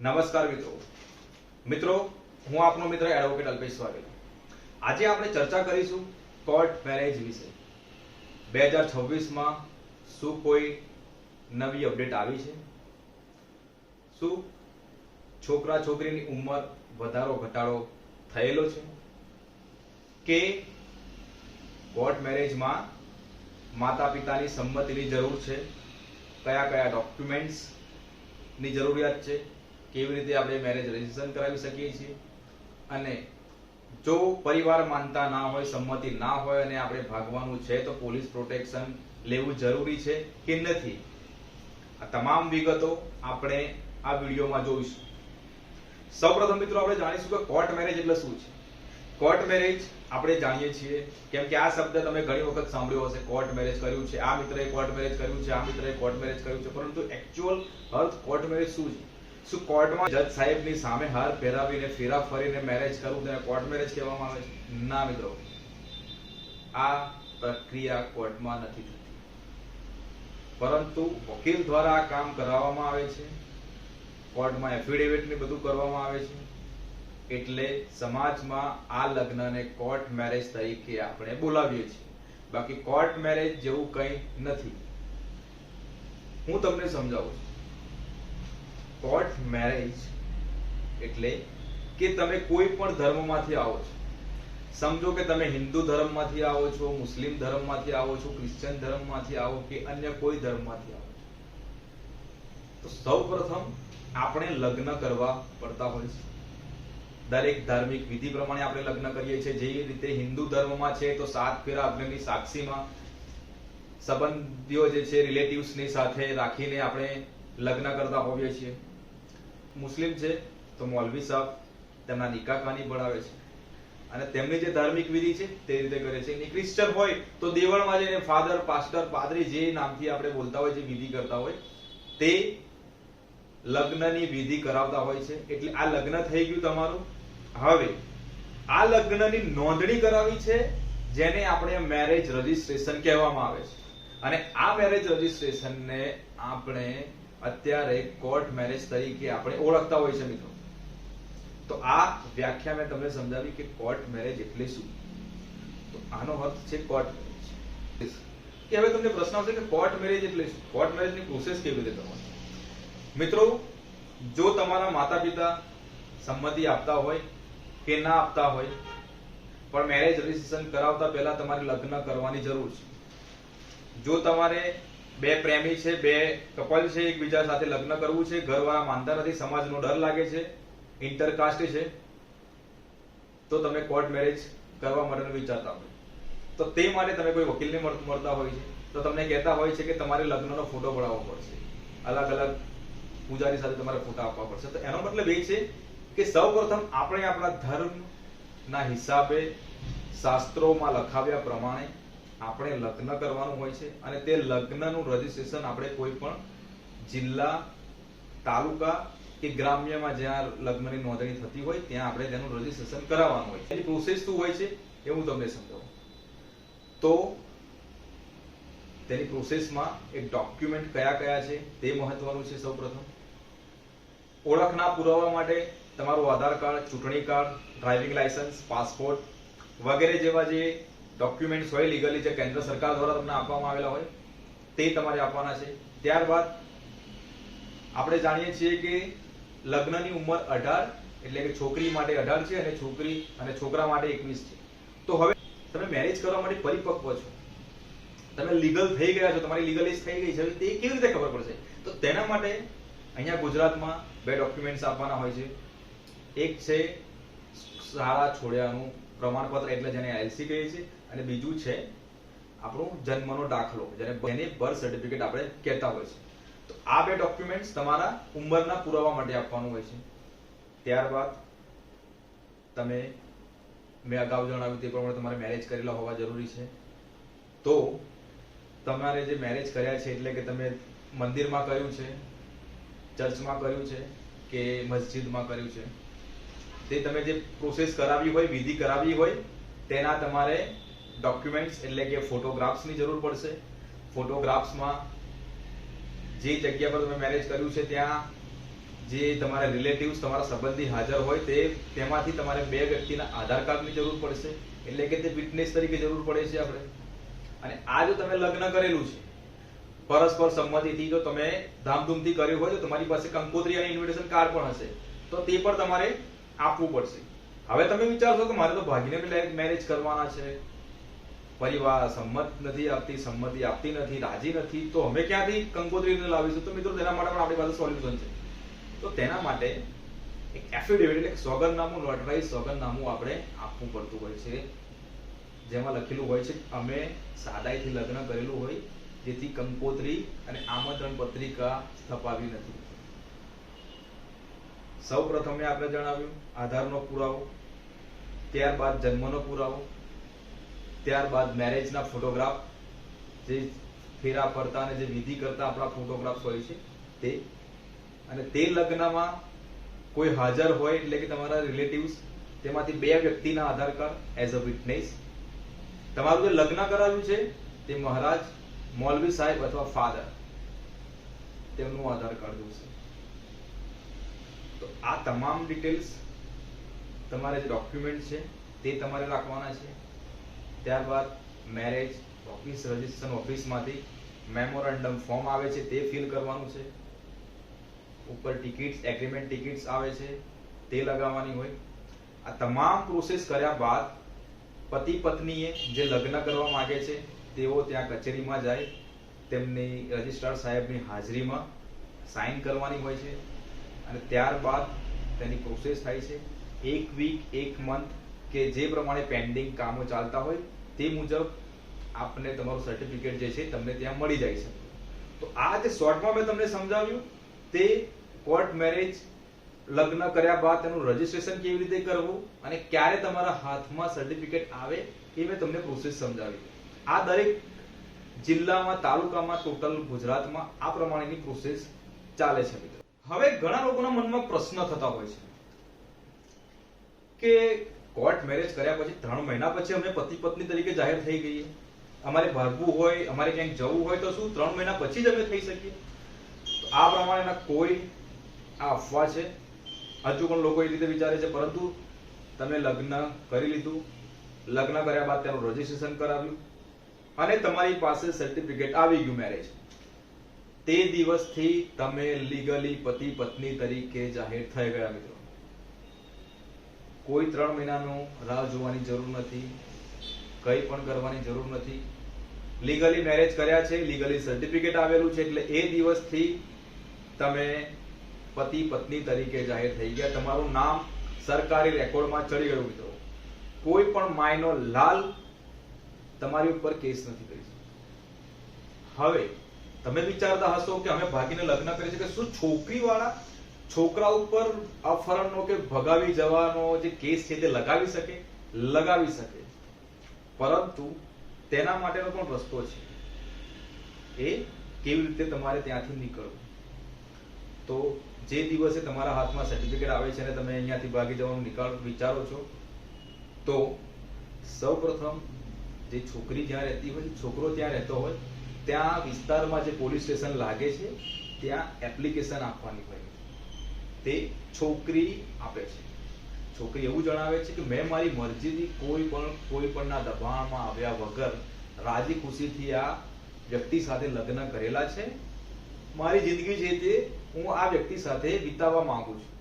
નમસ્કાર મિત્રો. મિત્રો, હું આપનો મિત્ર એડવોકેટ અલ્પેશ વાઘેલ આજે આપણે ચર્ચા કરીશું કોર્ટ મેરેજ વિશે. બે હજાર છવ્વીસમાં શું કોઈ નવી અપડેટ આવી છે? શું છોકરા છોકરીની ઉંમર વધારો ઘટાડો થયેલો છે? કે કોર્ટ મેરેજમાં માતા પિતાની સંમતિની જરૂર છે? કયા કયા ડોક્યુમેન્ટ્સની જરૂરિયાત છે? કેવી રીતે આપણે મેરેજ રજીસ્ટ્રેશન કરાવી શકીએ છીએ? અને જો પરિવાર માનતા ના હોય, સંમતિ ના હોય અને આપણે ભાગવાનું છે, તો પોલીસ પ્રોટેક્શન લેવું જરૂરી છે કે નથી? આ તમામ વિગતો આપણે આ વિડીયોમાં જોઈશું. સૌપ્રથમ મિત્રો, આપણે જાણીશું કે કોર્ટ મેરેજ એટલે શું છે? કોર્ટ મેરેજ આપણે જાણીએ છીએ, કેમ કે આ શબ્દ તમે ઘણી વખત સાંભળ્યો હશે કોર્ટ મેરેજ કર્યું છે, આ મિત્રએ કોર્ટ મેરેજ કર્યું છે, આ મિત્રએ કોર્ટ મેરેજ કર્યું છે, પરંતુ એક્ચ્યુઅલ અર્થ કોર્ટ મેરેજ શું છે? શું કોર્ટમાં જજ સાહેબની સામે હાર પહેરાવીને ફેરા ફરીને મેરેજ કરવું તેને કોર્ટ મેરેજ કહેવામાં આવે છે? ના મિત્રો. આ પ્રક્રિયા કોર્ટમાં નથી થતી. પરંતુ વકીલ દ્વારા આ કામ કરાવવામાં આવે છે. કોર્ટમાં એફિડેવિટ ને બધું કરવામાં આવે છે. એટલે સમાજમાં આ લગ્નને કોર્ટ મેરેજ તરીકે આપણે બોલાવીએ છીએ. બાકી કોર્ટ મેરેજ જેવું કંઈ નથી. હું તમને સમજાવું છું. કોર્ટ મેરેજ એટલે કે તમે કોઈ પણ ધર્મમાંથી આવો છો. સમજો કે તમે હિન્દુ ધર્મમાંથી આવો છો, મુસ્લિમ ધર્મમાંથી આવો છો, ક્રિશ્ચિયન ધર્મમાંથી આવો કે અન્ય કોઈ ધર્મમાંથી આવો તો સૌપ્રથમ આપણે લગ્ન કરવા પડતા હોય છે. દરેક ધાર્મિક વિધિ પ્રમાણે આપણે લગ્ન કરીએ છીએ. જે રીતે હિન્દુ ધર્મમાં છે તો સાત ફેરા અગ્નિની સાક્ષીમાં સંબંધીઓ જે છે રિલેટિવ્સની સાથે રાખીને આપણે લગ્ન કરતા હોઈએ છીએ. મુસ્લિમ છે તો મૌલવી સાહેબ તેમના નિકાહ ખાની ભણાવે છે. અને તેમની જે ધાર્મિક વિધિ છે તે રીતે કરે છે. અને ક્રિશ્ચન હોય તો દેવળમાં જઈને ફાધર પાસ્ટર પાદરી જે નામથી આપણે બોલતા હોય, જે વિધિ કરતા હોય, તે લગ્નની વિધિ કરાવતા હોય છે. એટલે આ લગ્ન થઈ ગયું તમારું. હવે આ લગ્નની નોંધણી કરાવી છે જેને આપણે મેરેજ રજીસ્ટ્રેશન કહેવામાં આવે છે. અને આ મેરેજ રજિસ્ટ્રેશનને આપણે અત્યારે કોર્ટ મેરેજ તરીકે આપણે ઓળખતા હોય છે મિત્રો. તો આ વ્યાખ્યા મેં તમને સમજાવી કે કોર્ટ મેરેજ એટલે શું? તો આનો અર્થ છે કોર્ટ મેરેજ કે હવે તમને પ્રશ્ન આવશે કે કોર્ટ મેરેજ એટલે શું? કોર્ટ મેરેજની પ્રોસેસ કેવી રીતે કરવાની? મિત્રો, જો તમારા માતા પિતા સંમતિ આપતા હોય કે ના આપતા હોય, પણ મેરેજ રજીસ્ટ્રેશન કરાવતા પહેલા તમારે લગ્ન કરવાની જરૂર છે. જો તમારે બે પ્રેમી છે, બે કપલ છે, એકબીજા સાથે લગ્ન કરવું છે ઘરવાળા માનતા નથી, સમાજનો ડર લાગે છે ઇન્ટરકાસ્ટ છે. તો તમે કોર્ટ મેરેજ કરવા માટેનું વિચારતા હોય. તો તે માટે તમે કોઈ વકીલને મળ- મળતા હોય છે. તો તમને કહેતા હોય છે કે તમારે લગ્નનો ફોટો પડાવવો પડશે. અલગ અલગ પૂજારી સાથે તમારે ફોટા આપવા પડશે. તો એનો મતલબ એ છે કે સૌપ્રથમ આપણે આપણા ધર્મના હિસાબે શાસ્ત્રોમાં લખાવ્યા પ્રમાણે આપણે લગ્ન કરવાનું હોય છે અને તે લગ્નનું રજીસ્ટ્રેશન આપણે કોઈ પણ જિલ્લા, તાલુકા કે ગ્રામ્યમાં જ્યાં લગ્નની નોંધણી થતી હોય, ત્યાં આપણે તેનું રજીસ્ટ્રેશન કરાવવાનું હોય એની પ્રોસેસ શું હોય છે એ હું તમને સમજાવું. તો તેની પ્રોસેસમાં એક ડોક્યુમેન્ટ કયા કયા છે, તે મહત્વનું છે સૌપ્રથમ. ઓળખના પુરાવા માટે તમારું આધાર કાર્ડ, ચૂંટણી કાર્ડ ડ્રાઇવિંગ લાયસન્સ પાસપોર્ટ વગેરે જેવા જે ડોક્યુમેન્ટ્સ હોય લીગલી જે કેન્દ્ર સરકાર દ્વારા તમને આપવામાં આવેલા હોય, તે તમારે આપવાના છે. ત્યારબાદ આપણે જાણીએ છીએ કે લગ્નની ઉંમર અઢાર, એટલે કે છોકરી માટે અઢાર છે અને છોકરી અને છોકરા માટે એકવીસ છે. તો હવે તમે મેરેજ કરવા માટે પરિપક્વ છો. તમે લીગલ થઈ ગયા છો, તમારી લીગલ એજ થઈ ગઈ છે, તે કેવી રીતે ખબર પડશે? તો તેના માટે અહીંયા ગુજરાતમાં બે ડોક્યુમેન્ટ્સ આપવાના હોય છે. એક છે શાળા છોડ્યાનું પ્રમાણપત્ર, એટલે જેને એલસી કહે છીએ. અને બીજું છે આપણો જન્મનો દાખલો જેને એને બર્થ સર્ટિફિકેટ આપણે કહેતા હોય છે. તો આ બે ડોક્યુમેન્ટ્સ તમારા ઉંમરના પુરાવા માટે આપવાનું હોય છે. ત્યારબાદ તમે મેં અગાઉ જણાવ્યું તે પ્રમાણે તમારે મેરેજ કરેલા હોવા જરૂરી છે. તો તમારે જે મેરેજ કર્યા છે, એટલે કે તમે મંદિરમાં કર્યું છે ચર્ચમાં કર્યું છે, કે મસ્જિદમાં કર્યું છે, તે તમે જે પ્રોસેસ કરાવી હોય, વિધિ કરાવી હોય, તેના તમારે ડોક્યુમેન્ટ્સ એટલે કે ફોટોગ્રાફ્સની જરૂર પડશે. ફોટોગ્રાફ્સમાં જે જગ્યા પર તમે મેરેજ કર્યું છે, ત્યાં જે તમારા રિલેટિવ્સ તમારા સંબંધી હાજર હોય તે તેમાંથી તમારે બે વ્યક્તિના આધાર કાર્ડની જરૂર પડશે, એટલે કે તે વિટનેસ તરીકે જરૂર પડે છે આપણે. અને આ જો તમે લગ્ન કરેલું છે, પરસ્પર સંમતિથી જો તમે ધામધૂમથી કર્યું હોય, તો તમારી પાસે કંકોત્રી અને ઇન્વિટેશન કાર્ડ પણ હશે. તો તે પણ તમારે આપવું પડશે. હવે તમે વિચારશો કે મારે તો ભાગીને મેરેજ કરવાના છે. પરિવાર સંમત નથી આપતી, સંમતિ આપતી નથી, રાજી નથી. તો અમે ક્યાંથી કંકોત્રીને લાવીશું? તો મિત્રો, તેના માટે પણ આપણી પાસે સોલ્યુશન છે. તો તેના માટે એક એફિડેવિટ એટલે સોગંદનામું નોટરાઇઝ સોગંદનામું આપણે આપવું પડતું હોય છે. જેમાં લખેલું હોય છે, અમે સાદાઈથી લગ્ન કરેલું હોય, જેથી કંકોત્રી અને આમંત્રણ પત્રિકા સ્થપાવી નથી. સૌ પ્રથમે આપણે જણાવ્યું, આધારનો પુરાવો, ત્યારબાદ જન્મનો પુરાવો ત્યારબાદ મેરેજના ફોટોગ્રાફ જે ફેરા ફરતા અને જે વિધિ કરતા આપણા ફોટોગ્રાફ્સ હોય છે, તે. અને તે લગ્નમાં કોઈ હાજર હોય એટલે કે તમારા રિલેટિવ્સ તેમાંથી બે વ્યક્તિના Aadhaar card as a witness તમારું જે લગ્ન કરાવ્યું છે, તે મહારાજ મૌલવી સાહેબ અથવા ફાધર તેમનું આધાર કાર્ડ જોશે. તો આ તમામ ડિટેલ્સ તમારે જે ડોક્યુમેન્ટ છે, તે તમારે રાખવાના છે. ત્યારબાદ મેરેજ ઓફિસ રજિસ્ટ્રેશન ઓફિસમાંથી મેમોરેન્ડમ ફોર્મ આવે છે, તે ફિલ કરવાનું છે. ઉપર ટિકિટ્સ એગ્રીમેન્ટ ટિકિટ્સ આવે છે, તે લગાવવાની હોય. આ તમામ પ્રોસેસ કર્યા બાદ પતિ પત્નીએ જે લગ્ન કરવા માંગે છે, તેઓ ત્યાં કચેરીમાં જાય, તેમની રજિસ્ટ્રાર સાહેબની હાજરીમાં સાઇન કરવાની હોય છે. અને ત્યારબાદ તેની પ્રોસેસ થાય છે, એક વીક એક મંથ કે જે પ્રમાણે પેન્ડિંગ કામો ચાલતા હોય તે મુજબ આપને તમારું સર્ટિફિકેટ જે છે તમને ત્યાં મળી જાય છે. તો આ જે શોર્ટમાં મેં તમને સમજાવ્યું, તે કોર્ટ મેરેજ લગ્ન કર્યા બાદ તેનું રજીસ્ટ્રેશન કેવી રીતે કરવું અને ક્યારે તમારા હાથમાં સર્ટિફિકેટ આવે એ મેં તમને પ્રોસેસ સમજાવી. આ દરેક જિલ્લામાં, તાલુકામાં ટોટલ ગુજરાતમાં આ પ્રમાણેની પ્રોસેસ ચાલે છે મિત્રો. હવે ઘણા લોકોના મનમાં પ્રશ્ન થતા હોય છે કે કોર્ટ મેરેજ કર્યા પછી ત્રણ મહિના પછી અમે પતિ પત્ની તરીકે જાહેર થઈ ગઈએ. અમારે ભાગવું હોય, અમારે ક્યાંક જવું હોય તો શું? ત્રણ મહિના પછી જ અમે થઈ શકીએ. આ પ્રમાણેના કોઈ આ અફવા છે? હજુ પણ લોકો એ રીતે વિચારે છે, પરંતુ તમે લગ્ન કરી લીધું. લગ્ન કર્યા બાદ તેનું રજીસ્ટ્રેશન કરાવ્યું. અને તમારી પાસે સર્ટિફિકેટ આવી ગયું મેરેજ તે દિવસથી તમે લીગલી પતિ પત્ની તરીકે જાહેર થઈ ગયા મિત્રો. કોઈ ત્રણ મહિનાનો રાહ જોવાની જરૂર નથી, કંઈ પણ કરવાની જરૂર નથી. લીગલી મેરેજ કર્યા છે લીગલી સર્ટિફિકેટ આવેલું છે, એટલે એ દિવસથી તમે પતિ, પત્ની તરીકે જાહેર થઈ ગયા. તમારું નામ સરકારી રેકોર્ડમાં ચડી ગયું મિત્રો. કોઈ પણ માયનો લાલ તમારી ઉપર કેસ નથી કરી. હવે તમે વિચારતા હશો કે અમે ભાગીને લગ્ન કરી છે કે શું છોકરી વાળા છોકરા ઉપર અપહરણનો કે ભગાવી જવાનો જે કેસ છે તે લગાવી શકે? લગાવી શકે. પરંતુ તેના માટેનો પણ રસ્તો છે. એ કેવી રીતે તમારે ત્યાંથી નીકળવું? તો જે દિવસે તમારા હાથમાં સર્ટિફિકેટ આવે છે અને તમે અહીંયાથી ભાગી જવાનું નીકાળ વિચારો છો, તો સૌપ્રથમ જે છોકરી જ્યાં રહેતી હોય, છોકરો ત્યાં રહેતો હોય, ત્યાં વિસ્તારમાં જે પોલીસ સ્ટેશન લાગે છે, ત્યાં એપ્લિકેશન આપવાની હોય. તે છોકરી આપે છે. છોકરી એવું જણાવે છે કે મેં મારી મરજીથી કોઈ પણ, કોઈ પણના દબાણમાં આવ્યા વગર રાજી ખુશીથી આ વ્યક્તિ સાથે લગ્ન કરેલા છે. મારી જિંદગી છે તે હું આ વ્યક્તિ સાથે વિતાવવા માંગુ છું.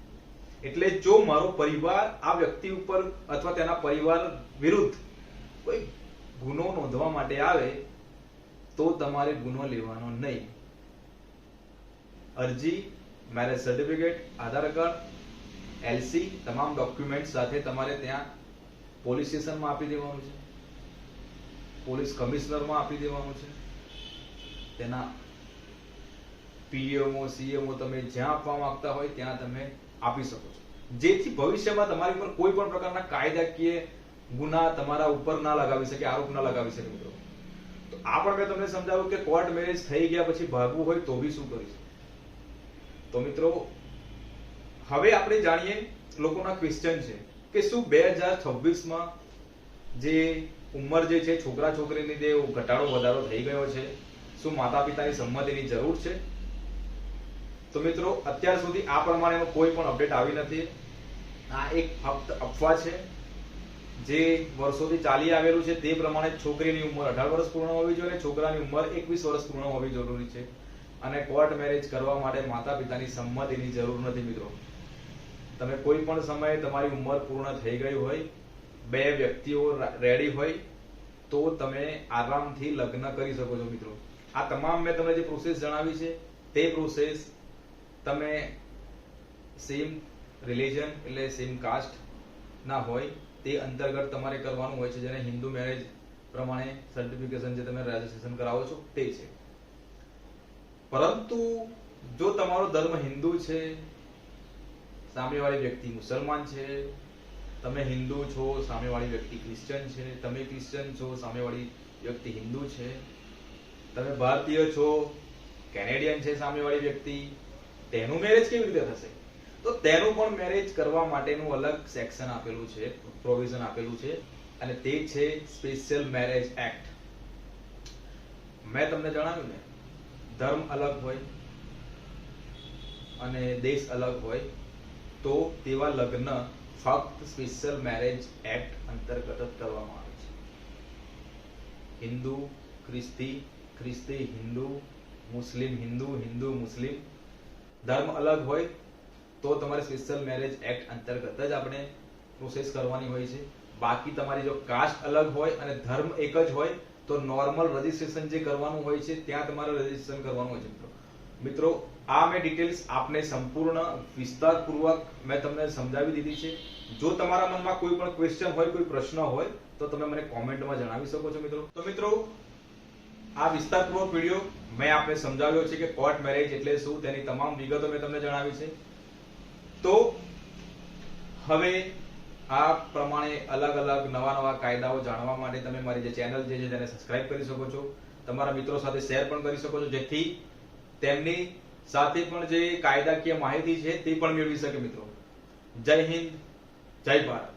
એટલે જો મારો પરિવાર આ વ્યક્તિ ઉપર અથવા તેના પરિવાર વિરુદ્ધ કોઈ ગુનો નોંધવા માટે આવે, તો તમારે ગુનો લેવાનો નહીં. અરજી marriage certificate Aadhaar card LC તમામ ડોક્યુમેન્ટ સાથે તમારે ત્યાં પોલીસ સ્ટેશનમાં આપી દેવાનું છે. પોલીસ કમિશનરમાં આપી દેવાનું છે. તેના પીએમઓ સીએમઓ તમે જ્યાં આપવા માંગતા હોય ત્યાં તમે આપી શકો છો. જેથી ભવિષ્યમાં તમારી ઉપર કોઈ પણ પ્રકારના કાયદાકીય ગુના તમારા ઉપર ના લગાવી શકે, આરોપ ના લગાવી શકે મિત્રો. તો આ પણ મેં તમને સમજાવ્યું કે કોર્ટ મેરેજ થઈ ગયા પછી ભાગવું હોય તો બી શું કરીશું? તો મિત્રો, હવે આપણે જાણીએ લોકોના ક્વેશ્ચન છે કે શું બે હજાર છવ્વીસમાં જે ઉંમર જે છે, છોકરા છોકરીની જે ઘટાડો, વધારો થઈ ગયો છે? શું માતા પિતાની સંમતિની જરૂર છે? તો મિત્રો, અત્યાર સુધી આ પ્રમાણેનો કોઈ પણ અપડેટ આવી નથી. આ એક ફક્ત અફવા છે. જે વર્ષોથી ચાલી આવેલું છે, તે પ્રમાણે છોકરીની ઉંમર અઢાર વર્ષ પૂર્ણ હોવી જોઈએ અને છોકરાની ઉંમર એકવીસ વર્ષ પૂર્ણ હોવી જરૂરી છે. અને કોર્ટ મેરેજ કરવા માટે માતા પિતાની સંમતિની જરૂર નથી મિત્રો. તમે કોઈ પણ સમયે તમારી ઉંમર પૂર્ણ થઈ ગઈ હોય, બે વ્યક્તિઓ રેડી હોય, તો તમે આરામથી લગ્ન કરી શકો છો મિત્રો. આ તમામ મેં તમને જે પ્રોસેસ જણાવી છે, તે પ્રોસેસ તમે સેમ રિલિજન એટલે સેમ કાસ્ટ ના હોય, તે અંતર્ગત તમારે કરવાનું હોય છે. જેને હિન્દુ મેરેજ પ્રમાણે સર્ટિફિકેશન જે તમે રજીસ્ટ્રેશન કરાવો છો, તે છે. પરંતુ જો તમારો ધર્મ હિન્દુ છે, સામેવાળી વ્યક્તિ મુસલમાન છે, તમે હિન્દુ છો, સામેવાળી વ્યક્તિ ક્રિશ્ચન છે, તમે ક્રિશ્ચન છો, સામેવાળી વ્યક્તિ હિન્દુ છે, તમે ભારતીય છો, કેનેડિયન છે સામેવાળી વ્યક્તિ, તેનું મેરેજ કેવી રીતે થશે? તો તેનું પણ મેરેજ કરવા માટેનું અલગ સેક્શન આપેલું છે પ્રોવિઝન આપેલું છે, અને તે છે સ્પેશિયલ મેરેજ એક્ટ મેં તમને જણાવ્યું ને ધર્મ અલગ હોય અને દેશ અલગ હોય, તો તેવા લગ્ન ફક્ત સ્પેશિયલ મેરેજ એક્ટ અંતર્ગત જ કરવામાં આવે છે. હિન્દુ, ખ્રિસ્તી ખ્રિસ્તી હિન્દુ, મુસ્લિમ હિન્દુ હિન્દુ મુસ્લિમ, ધર્મ અલગ હોય, તો તમારે સ્પેશિયલ મેરેજ એક્ટ અંતર્ગત જ આપણે પ્રોસેસ કરવાની હોય છે. બાકી તમારી જો કાસ્ટ અલગ હોય અને ધર્મ એક જ હોય તો નોર્મલ રજીસ્ટ્રેશન જે કરવાનું હોય છે, ત્યાં તમારે રજીસ્ટ્રેશન કરવાનું હોય છે, મિત્રો. મિત્રો, આ મેં ડિટેલ્સ આપને સંપૂર્ણ, વિસ્તારપૂર્વક મેં તમને સમજાવી દીધી છે. જો તમારા મનમાં કોઈ પણ ક્વેશ્ચન હોય, કોઈ પ્રશ્ન હોય, તો તમે મને કોમેન્ટમાં જણાવી શકો છો, મિત્રો. તો મિત્રો, આ વિસ્તારપૂર્વક વીડિયો મેં આપને સમજાવ્યો છે કે કોર્ટ મેરેજ એટલે શું, તેની તમામ વિગતો મેં તમને જણાવી છે. તો, હવે આ પ્રમાણે અલગ અલગ નવા નવા કાયદાઓ જાણવા માટે તમે મારી જે ચેનલ જે છે તેને સબસ્ક્રાઇબ કરી શકો છો. તમારા મિત્રો સાથે શેર પણ કરી શકો છો, જેથી તેમની સાથે પણ જે કાયદાકીય માહિતી છે તે પણ મેળવી શકે મિત્રો. જય હિન્દ, જય ભારત.